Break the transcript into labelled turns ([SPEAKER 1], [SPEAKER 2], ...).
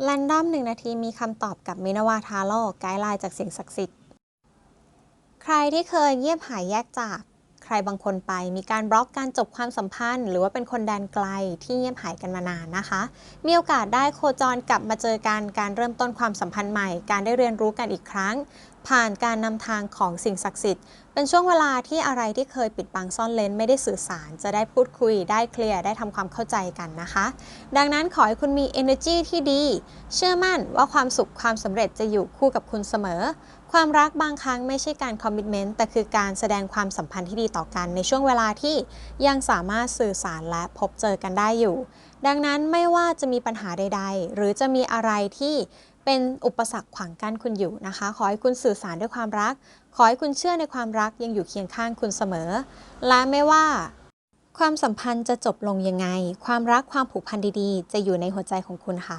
[SPEAKER 1] แรนดอมหนึ่งนาทีมีคำตอบกับมินาวาทาโร่ไกด์ไลน์จากเสียงศักดิ์สิทธิ์ ใครที่เคยเงียบหายแยกจาก ใครบางคนไปมีการบล็อกการจบความสัมพันธ์ หรือว่าเป็นคนแดนไกลที่เงียบหายกันมานานนะคะ มีโอกาสได้โคจรกลับมาเจอกันการเริ่มต้นความสัมพันธ์ใหม่ การได้เรียนรู้กันอีกครั้งผ่านการนำทางของสิ่งศักดิ์สิทธิ์ เป็นช่วงเวลาที่อะไรที่เคยปิดบังซ่อนเลนไม่ได้สื่อสาร จะได้พูดคุย ได้เคลียร์ ได้ทำความเข้าใจกันนะคะ ดังนั้นขอให้คุณมี energy ที่ดี เชื่อมั่นว่าความสุขความสำเร็จจะอยู่คู่กับคุณเสมอ ความรักบางครั้งไม่ใช่การคอมมิ t เมนต์แต่คือการแสดงความสัมพันธ์ที่ดีต่อกันในช่วงเวลาที่ยังสามารถสื่อสารและพบเจอกันได้อยู่ ดังนั้นไม่ว่าจะมีปัญหาใด ๆ หรือจะมีอะไรที่ เป็นอุปสรรคขวางกั้นคุณอยู่นะคะ ขอให้คุณสื่อสารด้วยความรัก ขอให้คุณเชื่อในความรักยังอยู่เคียงข้างคุณเสมอ และไม่ว่า ความสัมพันธ์จะจบลงยังไง ความรักความผูกพันดีๆ จะอยู่ในหัวใจของคุณค่ะ